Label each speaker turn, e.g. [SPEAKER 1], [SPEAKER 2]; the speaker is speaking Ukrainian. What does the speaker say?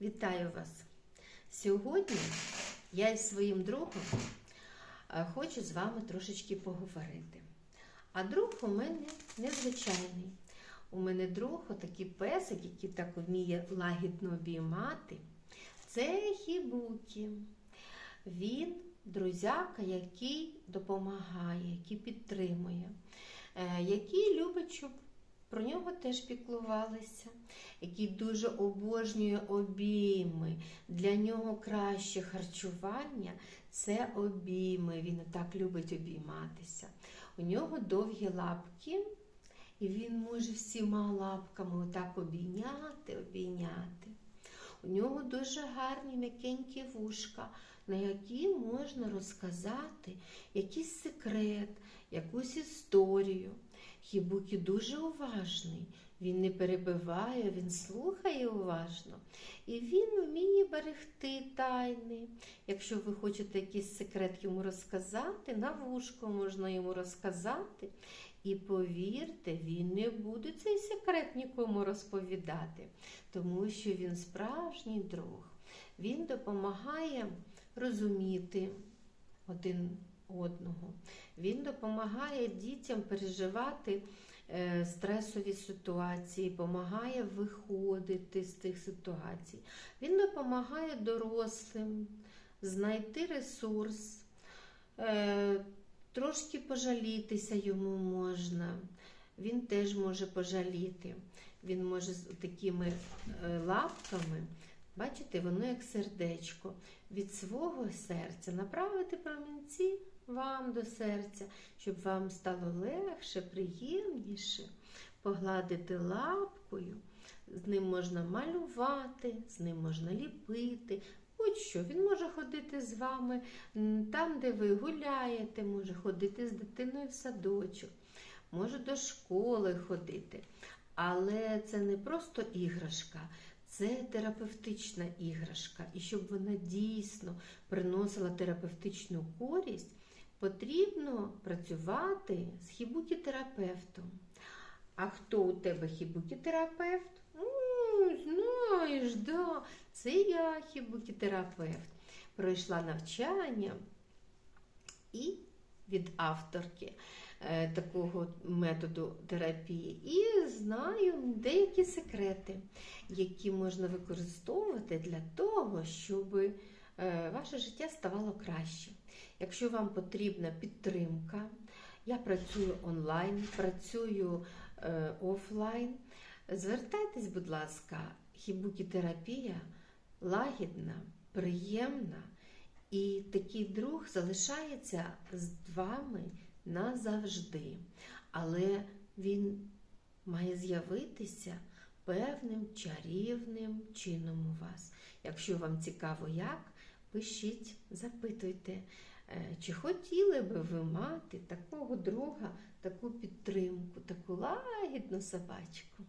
[SPEAKER 1] Вітаю вас! Сьогодні я із своїм другом е, хочу з вами трошечки поговорити. А друг у мене незвичайний. У мене друг отакий песик, який так вміє лагідно обіймати. Це Хібукі. Він друзяка, який допомагає, який підтримує, е, який любить, щоб про нього теж піклувалися, який дуже обожнює обійми. Для нього краще харчування це обійми. Він так любить обійматися. У нього довгі лапки, і він може всіма лапками отак обійняти, обійняти. У нього дуже гарні м'якенькі вушка, на які можна розказати якийсь секрет, якусь історію. Хібукі дуже уважний, він не перебиває, він слухає уважно. І він вміє берегти тайни. Якщо ви хочете якийсь секрет йому розказати, на вушко можна йому розказати. І повірте, він не буде цей секрет нікому розповідати, тому що він справжній друг. Він допомагає розуміти один одного. Він допомагає дітям переживати е, стресові ситуації, допомагає виходити з цих ситуацій. Він допомагає дорослим знайти ресурс, е, трошки пожалітися йому можна. Він теж може пожаліти. Він може з такими е, лапками, бачите, воно як сердечко, від свого серця направити промінці вам до серця, щоб вам стало легше, приємніше, погладити лапкою. З ним можна малювати, з ним можна ліпити. Будь-що, він може ходити з вами там, де ви гуляєте, може ходити з дитиною в садочок, може до школи ходити. Але це не просто іграшка, це терапевтична іграшка. І щоб вона дійсно приносила терапевтичну користь, потрібно працювати з хібукі-терапевтом. А хто у тебе хібукі-терапевт? Знаєш, да, це я хібукі-терапевт. Пройшла навчання і від авторки е, такого методу терапії, і знаю деякі секрети, які можна використовувати для того, щоб е, ваше життя ставало краще. Якщо вам потрібна підтримка, я працюю онлайн, працюю е, офлайн. Звертайтесь, будь ласка, хібукі-терапія лагідна, приємна, і такий друг залишається з вами назавжди. Але він має з'явитися певним чарівним чином у вас. Якщо вам цікаво, як, пишіть, запитуйте, е, чи хотіли би ви мати такого друга, таку підтримку, таку лагідну собачку.